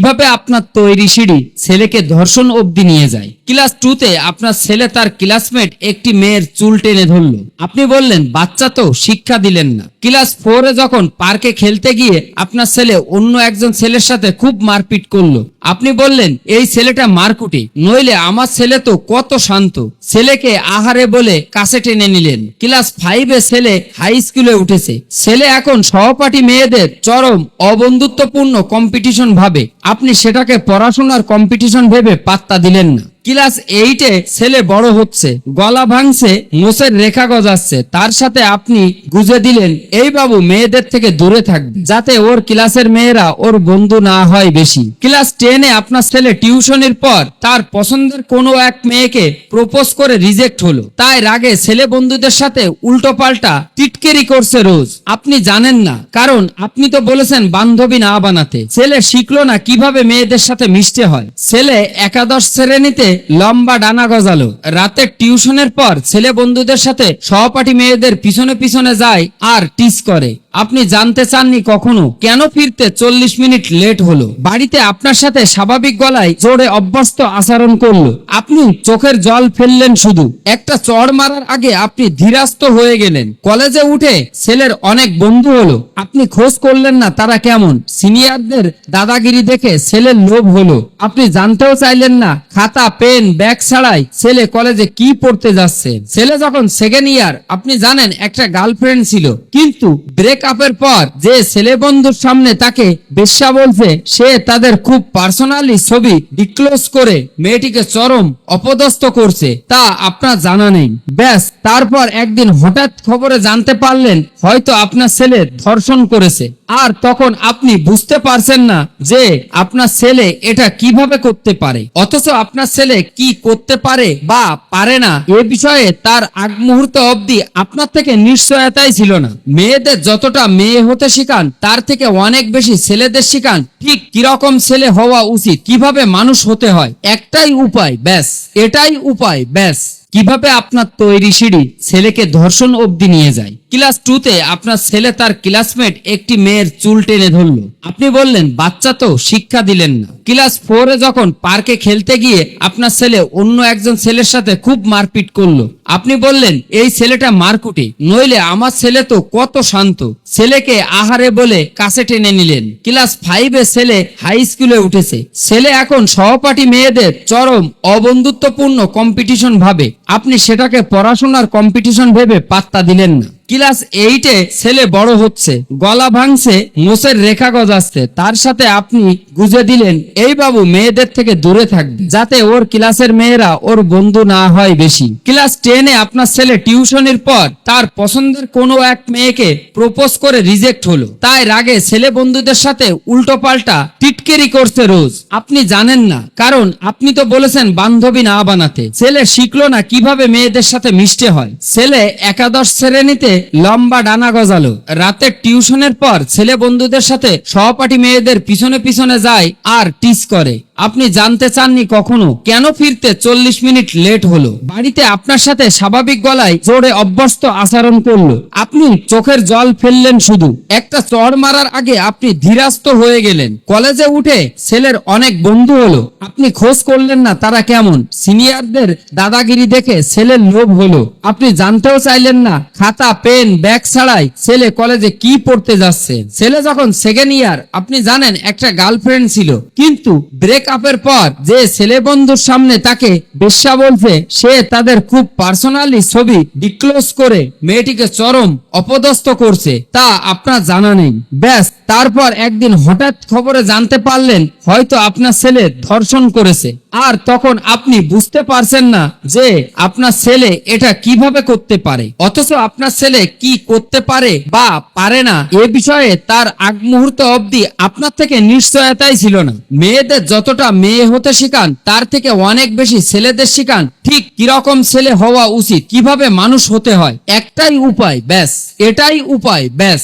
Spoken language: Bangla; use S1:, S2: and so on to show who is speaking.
S1: কীভাবে আপনার তৈরি সিঁড়ি ছেলেকে ধর্ষণ অবধি নিয়ে যায়? ক্লাস টুতে আপনার ছেলে তার ক্লাসমেট একটি মেয়ের চুল টেনে ধরল। আপনি বললেন, বাচ্চা তো, শিক্ষা দিলেন না। ক্লাস ফোরে যখন পার্কে খেলতে গিয়ে আপনার ছেলে অন্য একজন ছেলের সাথে খুব মারপিট করল। আপনি বললেন, এই ছেলেটা মারকুটে, নইলে আমার ছেলে তো কত শান্ত। ছেলেকে আহারে বলে কাছে টেনে নিলেন। ক্লাস ফাইভে ছেলে হাই স্কুলে উঠেছে। ছেলে এখন সহপাঠী মেয়েদের চরম অবন্ধুত্বপূর্ণ কম্পিটিশন ভাবে। আপনি সেটাকে পড়াশোনার কম্পিটিশন ভেবে পাত্তা দিলেন না। ক্লাস এইটে ছেলে বড় হচ্ছে, গলা ভাঙছে মোষের রেখা গজাচ্ছে। তার সাথে আপনি গুজে দিলেন, এই বাবু মেয়েদের থেকে দূরে থাকবে। যাতে ওর ক্লাসের মেয়েরা ওর বন্ধু না হয় বেশি। ক্লাস টেনে আপনার ছেলে টিউশনের পর তার পছন্দের কোনো এক মেয়েকে প্রপোজ করে রিজেক্ট হলো। তাই রাগে ছেলে বন্ধুদের সাথে উল্টো পাল্টা টিটকেরি করছে রোজ। আপনি জানেন না, কারণ আপনি তো বলেছেন বান্ধবী না বানাতে। ছেলে শিখলো না কীভাবে মেয়েদের সাথে মিশতে হয়। ছেলে একাদশ শ্রেণীতে লম্বা ডানা গজালো। রাতে টিউশনের পর ছেলে বন্ধুদের সাথে সহপাঠী মেয়েদের পিছনে পিছনে যায় আর টিস করে। আপনি জানতে চাননি কখনো? কেন ফিরতে চল্লিশ মিনিট লেট হলো? বাড়িতে আপনার সাথে স্বাভাবিক গলায় জোরে অভ্যস্ত আচরণ করল। আপনি চোখের জল ফেললেন শুধু। একটা চড় মারার আগে আপনি ধীরাস্ত হয়ে গেলেন। কলেজে উঠে ছেলের অনেক বন্ধু হলো। আপনি খোঁজ করলেন না তারা কেমন। সিনিয়রদের দাদাগিরি দেখে ছেলের লোভ হলো। আপনি জানতেও চাইলেন না, খাতা, পেন, ব্যাগ ছাড়াই ছেলে কলেজে কি পড়তে যাচ্ছে। ছেলে যখন সেকেন্ড ইয়ার আপনি জানেন একটা গার্লফ্রেন্ড ছিল। কিন্তু ব্রেকআপের পর যে ছেলে বন্ধুর সামনে তাকে বেশ্যা বলছে, সে তাদের খুব পার্সোনালি ছবি ডিক্লোজ করে মেয়েটিকে চরম অপদস্থ করছে। তা আপনার জানা নেই। ব্যাস, তারপর একদিন হঠাৎ খবরে জানতে পারলেন, হয়তো আপনার ছেলে ধর্ষণ করেছে। আর তখন আপনি বুঝতে পারছেন না যে আপনার ছেলে এটা কীভাবে করতে পারে। অথচ আপনার ছেলে কি করতে পারে বা পারে না, এ বিষয়ে তার আগ মুহূর্ত অবধি আপনার থেকে নিশ্চয়তাই ছিল না। মেয়েদের যতটা মেয়ে হতে শিখান, তার থেকে অনেক বেশি ছেলেদের শিখান, ঠিক কীরকম ছেলে হওয়া উচিত, কীভাবে মানুষ হতে হয়, একটাই উপায়, ব্যাস, এটাই উপায়, ব্যাস। কীভাবে আপনার তৈরি সিঁড়ি ছেলেকে ধর্ষণ অবধি নিয়ে যায়? ক্লাস টুতে আপনার ছেলে তার ক্লাসমেট একটি মেয়ের চুল টেনে ধরলো। আপনি বললেন, বাচ্চা তো, শিক্ষা দিলেন না। ক্লাস ফোরে যখন পার্কে খেলতে গিয়ে আপনার ছেলে অন্য একজন ছেলের সাথে খুব মারপিট করল। আপনি বললেন, এই ছেলেটা মারকুটে, নইলে আমার ছেলে তো কত শান্ত। ছেলেকে আহারে বলে কাছে টেনে নিলেন। ক্লাস ফাইভে ছেলে হাই স্কুলে উঠেছে। ছেলে এখন সহপাঠী মেয়েদের চরম অবন্ধুত্বপূর্ণ কম্পিটিশন ভাবে। আপনি সেটাকে পড়াশোনার কম্পিটিশন ভেবে পাত্তা দিলেন না। ক্লাস এইটে ছেলে বড় হচ্ছে, গলা ভাঙছে মোষের রেখা গজাচ্ছে, তার সাথে আপনি গুজে দিলেন, এই বাবু মেয়েদের থেকে দূরে থাকবে। যাতে ওর ক্লাসের মেয়েরা ওর বন্ধু না হয় বেশি। ক্লাস টেনে আপনার ছেলে টিউশনের পর তার পছন্দের কোনো এক মেয়েকে প্রপোজ করে রিজেক্ট হলো। তাই রাগে ছেলে বন্ধুদের সাথে উল্টো পাল্টা টিটকেরি করছে রোজ। আপনি জানেন না, কারণ আপনি তো বলেছেন বান্ধবী না বানাতে। ছেলে শিখলো না কীভাবে মেয়েদের সাথে মিশতে হয়। ছেলে একাদশ শ্রেণীতে লম্বা ডানা গজালো। রাতে টিউশনের পর ছেলে বন্ধুদের সাথে সহপাঠী মেয়েদের পিছনে পিছনে যায় আর টিস করে। আপনি জানতে চাননি কখনো? কেন ফিরতে চল্লিশ মিনিট লেট হলো? বাড়িতে আপনার সাথে স্বাভাবিক গলায় জোরে অভ্যস্ত আচরণ করল। আপনি চোখের জল ফেললেন শুধু। একটা চড় মারার আগে আপনি ধীরাস্ত হয়ে গেলেন। কলেজে উঠে ছেলের অনেক বন্ধু হলো। আপনি খোঁজ করলেন না তারা কেমন। সিনিয়রদের দাদাগিরি দেখে ছেলের লোভ হলো। আপনি জানতেও চাইলেন না, খাতা, পেন, ব্যাগ ছাড়াই ছেলে কলেজে কি পড়তে যাচ্ছে। ছেলে যখন সেকেন্ড ইয়ার আপনি জানেন একটা গার্লফ্রেন্ড ছিল। কিন্তু ব্রেক আপের পর যে ছেলে বন্ধুর সামনে তাকে বেশ্যা বলছে, সে তাদের খুব পার্সোনালি ছবি ডিক্লোজ করে মেয়েটিকে চরম অপদস্থ করছে। তা আপনার জানা নেই। ব্যাস, তারপর একদিন হঠাৎ খবরে জানতে পারলেন, হয়তো আপনার ছেলে ধর্ষণ করেছে। আর তখন আপনি বুঝতে পারছেন না যে আপনার ছেলে এটা কীভাবে করতে পারে। অথচ আপনার ছেলে কি করতে পারে বা পারে না, এ বিষয়ে তার আগ মুহূর্ত অবধি আপনার থেকে নিশ্চয়তাই ছিল না। মেয়েদের যতটা মেয়ে হতে শিখান, তার থেকে অনেক বেশি ছেলেদের শিখান, ঠিক কীরকম ছেলে হওয়া উচিত, কীভাবে মানুষ হতে হয়, একটাই উপায়, ব্যাস, এটাই উপায়, ব্যাস।